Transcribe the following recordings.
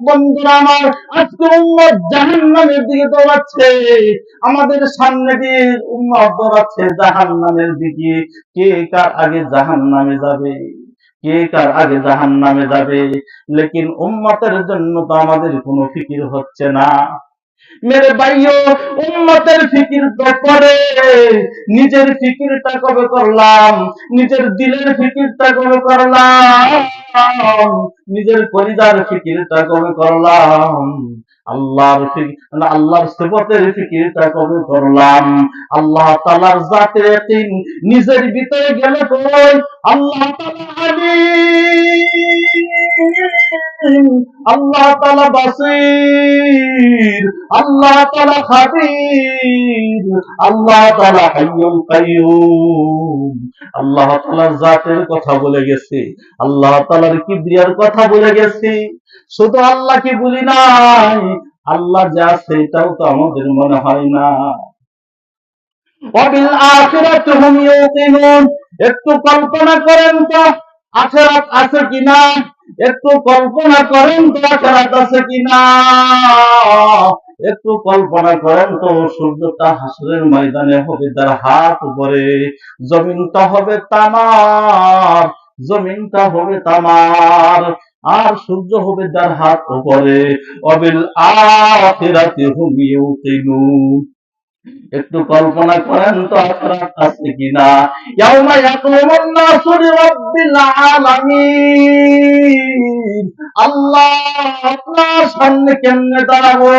বন্ধুরা আমার আজকে উম্মত দিকে দৌড়াচ্ছে। আমাদের সামনে দিয়ে উম্মত দৌড়াচ্ছে জাহান নামের দিকে। কে কার আগে জাহান নামে যাবে? কে কার আগে জাহান নামে যাবে? লেকিন উম্মতের জন্য তো আমাদের কোনো ফিকির হচ্ছে না। মেরে ভাইও উম্মতের ফিকির করে নিজের ফিকিরটা কবে করলাম, নিজের দিলের ফিকিরটা কবে করলাম, নিজের পরিবার ফিকিরটা কবে করলাম, আল্লাহর আল্লাহর ফিকিরটা কবে করলাম, আল্লাহ জাতের নিজের ভিতরে গেলে কই আল্লাহ তাআলা আলিম। আল্লাহ তাআলা বাসীর, আল্লাহ তাআলা খাবীর আল্লাহ তাআলা হাইয়ুল কাইয়ুম। আল্লাহ তাআলার জাতের কথা বলে গেছে, আল্লাহ তাআলার কিবরিয়ার কথা বলে গেছি। শুধু আল্লাহকে বলি নাই? আল্লাহ যা সেটাও তো আমাদের মনে হয় না। ওয়াবিল আখিরাতি হুম ইউকিনুন। একটু কল্পনা করেন তো, আখিরাত আছে কিনা? একটু কল্পনা করেন তো আখিরাত আছে কিনা। একটু কল্পনা করেন তো সূর্যটা হাসরের ময়দানে হবে তার হাত উপরে। জমিনটা হবে তামার, জমিনটা হবে তামার, আর সূর্য হবে তার হাত উপরে। অবিল আখিরাতি হুম ইউকিনুন একটু কল্পনা করেন তো আখরাত আছে কিনা। ইয়াউমা ইয়াকুমুন নাসু লিরাব্বিল আলামিন। আল্লাহ আপনার সামনে কেমনে দাঁড়াবো?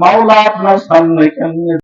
মাওলা আপনার সামনে কেমনে